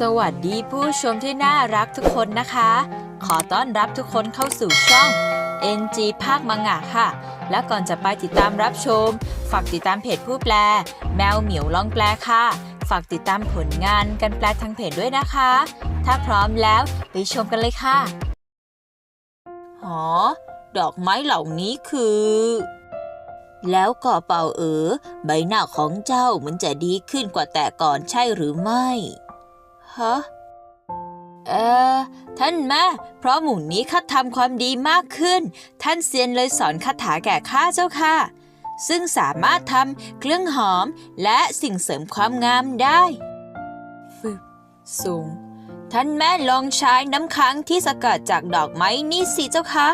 สวัสดีผู้ชมที่น่ารักทุกคนนะคะ ขอต้อนรับทุกคนเข้าสู่ช่อง NG ภาคมังงะค่ะ และก่อนจะไปติดตามรับชม ฝากติดตามเพจผู้แปล แมวเหมียวลองแปลค่ะ ฝากติดตามผลงานการแปลทางเพจด้วยนะคะ ถ้าพร้อมแล้วไปชมกันเลยค่ะหอดอกไม้เหล่านี้คือ แล้วก็เป่าเอ๋อใบหน้าของเจ้ามันจะดีขึ้นกว่าแต่ก่อนใช่หรือไม่ ฮะ เอ่อท่านแม่ เพราะหมู่นี้ข้าทำความดีมากขึ้น ท่านเซียนเลยสอนคาถาแก่ข้าเจ้าค่ะ ซึ่งสามารถทำเครื่องหอมและสิ่งเสริมความงามได้ฟึบสูง ท่านแม่ลองใช้น้ำค้างที่สกัดจากดอกไม้นี่สิเจ้าค่ะ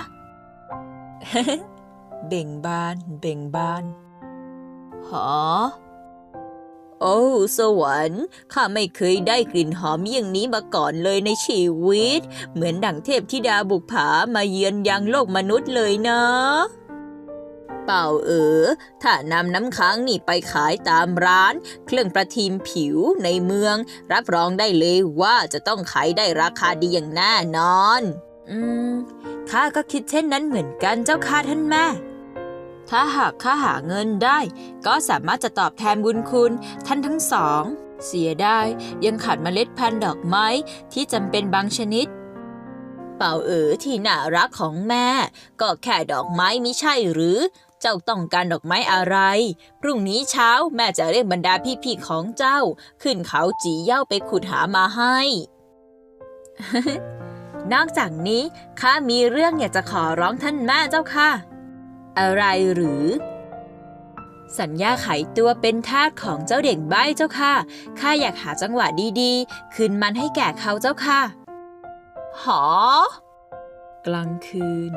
เบ่งบาน เบ่งบาน หอ โอ้สวรรค์ข้าไม่เคยได้กลิ่นหอมอย่างนี้มาก่อนเลยในชีวิต เหมือนดั่งเทพธิดาบุกผามาเยือนยังโลกมนุษย์เลยนะเป่าเอ๋อถ้านำน้ำค้างนี่ไปขายตามร้าน เครื่องประทิมผิวในเมือง รับรองได้เลยว่าจะต้องขายได้ราคาดีอย่างแน่นอน อืมข้าก็คิดเช่นนั้นเหมือนกันเจ้าค่ะท่านแม่ ถ้าหากข้าหาเงินได้ ก็สามารถจะตอบแทนบุญคุณ ท่านทั้งสอง เสียได้ ยังขาดเมล็ดพันธุ์ดอกไม้ที่จำเป็นบางชนิด เป่าเอ๋อที่น่ารักของแม่ ก็แค่ดอกไม้มิใช่หรือ เจ้าต้องการดอกไม้อะไร พรุ่งนี้เช้าแม่จะเรียกบรรดาพี่ๆของเจ้า ขึ้นเขาจีเย่าไปขุดหามาให้นอกจากนี้ข้ามีเรื่องอยากจะขอร้องท่านแม่เจ้าค่ะ อะไรหรือ สัญญาไขตัวเป็นทาสของเจ้าเด็กใบ้เจ้าค่ะ ข้าอยากหาจังหวะดีๆ คืนมันให้แก่เขาเจ้าค่ะ หอ กลางคืน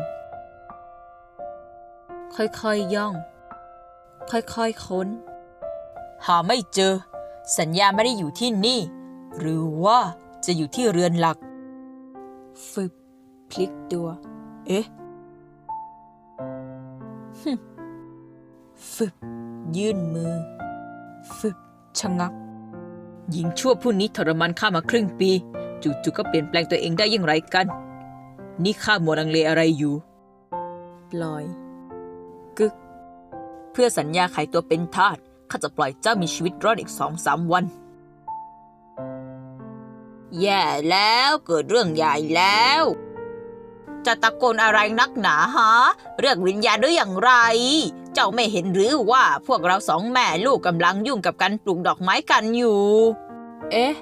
ค่อยๆย่อง ค่อยๆค้น หาไม่เจอ สัญญาไม่ได้อยู่ที่นี่ หรือว่าจะอยู่ที่เรือนหลัก ฟึบพลิกตัว เอ๊ะ ฟึบยื่นมือ ฟึบชะงัก หญิงชั่วผู้นี้ทรมานข้ามาครึ่งปี จู่ๆก็เปลี่ยนแปลงตัวเองได้อย่างไรกัน นี่ข้ามัวลังเลอะไรอยู่ ปล่อย กึก เพื่อสัญญาขายตัวเป็นทาสข้าจะปล่อยเจ้ามีชีวิตรอดอีกสองสามวัน แย่แล้วเกิดเรื่องใหญ่แล้ว จะตะโกนอะไรนักหนาฮะ เรื่องวิญญาณหรืออย่างไร เจ้าไม่เห็นหรือว่าพวกเราสองแม่ลูกกำลังยุ่งกับการปลูกดอกไม้กันอยู่ เอ๊ะ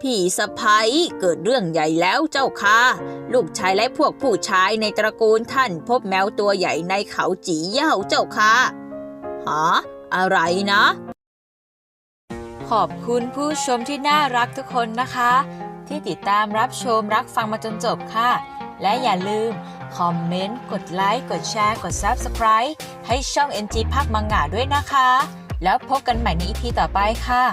พี่สะพ้ยเกิดเรื่องใหญ่แล้วเจ้าค่ะ ลูกชายและพวกผู้ชายในตระกูลท่านพบแมวตัวใหญ่ในเขาจีเย่าเจ้าค่ะหาอะไรนะ ขอบคุณผู้ชมที่น่ารักทุกคนนะคะ ที่ติดตามรับชมรับฟังมาจนจบค่ะ และอย่าลืม คอมเมนต์ กดไลค์ กดแชร์ กด Subscribe ให้ช่อง NG ภาคมังงะด้วยนะคะ แล้วพบกันใหม่ในอีพีต่อไปค่ะ